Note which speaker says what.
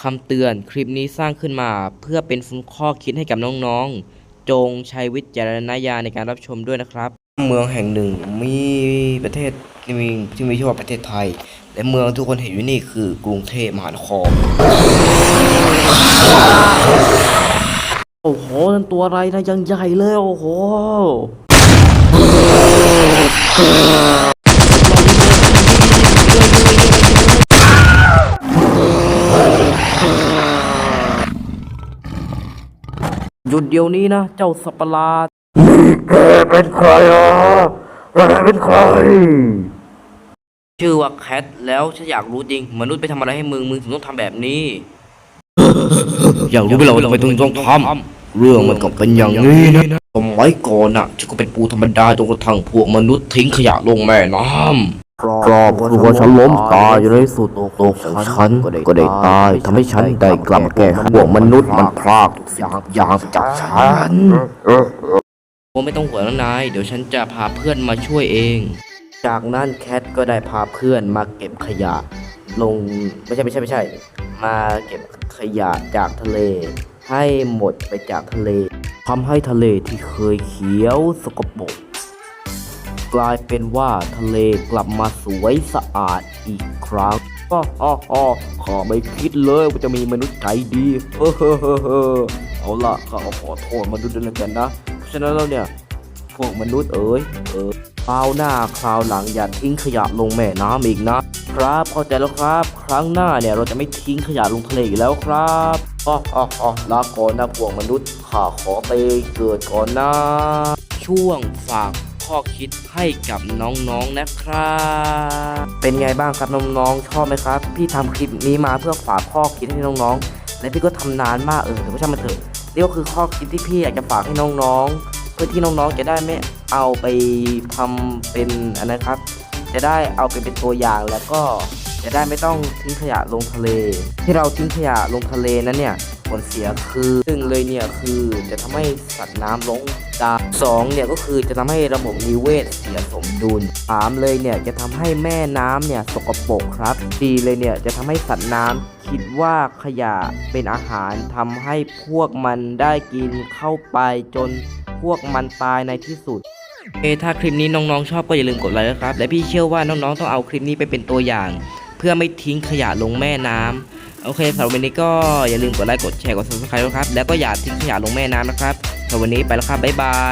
Speaker 1: คำเตือนคลิปนี้สร้างขึ้นมาเพื่อเป็นข้อคิดให้กับน้องๆ จงใช้วิจารณญาณในการรับชมด้วยนะครับ เมืองแห่งหนึ่งมีประเทศที่มีที่มีชื่อว่าประเทศไทย และเมืองทุกคนเห็นอยู่นี่คือกรุงเทพมหานครโอ้โหนั่นตัวอะไรนะยังใหญ่เลยโอ้โห หยุดเดี๋ยวนี้นะ เจ้าสัตว์ประหลาด
Speaker 2: แกเป็นใครอะแกเป็นใคร
Speaker 1: ชื่อว่าแคทแล้วฉันอยากรู้จริง มนุษย์ไปทำอะไรให้มึง มึงถึงต้องทำแบบนี้
Speaker 2: อยากรู้ไหมเราทำไมถึงต้องทำเรื่องมันก็เป็นอย่างนี้นะสมัยก่อนน่ะฉันก็เป็นปูธรรมดาจนกระทั่งพวกมนุษย์ทิ้งขยะลงแม่น้ำ ครอบครัวฉันล้มตายอยู่ในสุดโลกของฉันก็ได้ตายทำให้ฉันได้กลับมาแก้พวกมนุษย์มันพรากทุกสิ่งทุกอย่างจากฉัน
Speaker 1: โอ้ไม่ต้องห่วงนะนาย เดี๋ยวฉันจะพาเพื่อนมาช่วยเอง จากนั้นแคทก็ได้พาเพื่อนมาเก็บขยะ ลงไม่ใช่ไม่ใช่ไม่ใช่ มาเก็บขยะจากทะเล ให้หมดไปจากทะเลทำให้ทะเลที่เคยเขียวสกปรก กลายเป็นว่าทะเลกลับมาสวยสะอาดอีกครั้งอ้ออ้ออ้อข้าไม่คิดเลยว่าจะมีมนุษย์ใจดีเฮ้อเฮ้อเฮ้อเฮ้อเอาละข้าก็ขอโทษมนุษย์ด้วยแล้วกันนะ เพราะฉะนั้นแล้วเนี่ย พวกมนุษย์เอ๋ยเออคราวหน้าคราวหลังอย่าทิ้งขยะลงแม่น้ำอีกนะ ครับเข้าใจแล้วครับ ครั้งหน้าเนี่ยเราจะไม่ทิ้งขยะลงทะเลอีกแล้วครับอ๋ออ๋ออ๋อลาก่อนนะพวกมนุษย์ข้าขอไปเกิดก่อนนะ ช่วงฝาก ข้อคิดให้กับน้องๆนะครับ เป็นไงบ้างครับน้องๆชอบไหมครับ พี่ทำคลิปนี้มาเพื่อฝากข้อคิดให้น้องๆ และพี่ก็ทำนานมากเออแต่ก็ช่างมันเถอะนี่ก็คือข้อคิดที่พี่อยากจะฝากให้น้องๆ เพื่อที่น้องๆจะได้ไม่เอาไปทำเป็นอันนะครับ จะได้เอาไปเป็นตัวอย่างแล้วก็ จะได้ไม่ต้องทิ้งขยะลงทะเล ที่เราทิ้งขยะลงทะเลนั้นเนี่ยผลเสียคือหนึ่งเลยเนี่ยคือจะทำให้สัตว์น้ำลงตายสองเนี่ยก็คือจะทำให้ระบบนิเวศเสียสมดุลสามเลยเนี่ยจะทำให้แม่น้ำเนี่ยสกปรกครับสี่เลยเนี่ยจะทำให้สัตว์น้ำคิดว่าขยะเป็นอาหารทำให้พวกมันได้กินเข้าไปจนพวกมันตายในที่สุดเอถ้าคลิปนี้น้องๆชอบก็อย่าลืมกดไลค์นะครับ และพี่เชื่อว่าน้องๆต้องเอาคลิปนี้ไปเป็นตัวอย่าง เพื่อไม่ทิ้งขยะลงแม่น้ำโอเคสำหรับวันนี้ก็อย่าลืมกดไลค์กดแชร์กด subscribe นะครับแล้วก็อย่าทิ้งขยะลงแม่น้ำนะครับสำหรับวันนี้ไปแล้วครับบ๊ายบาย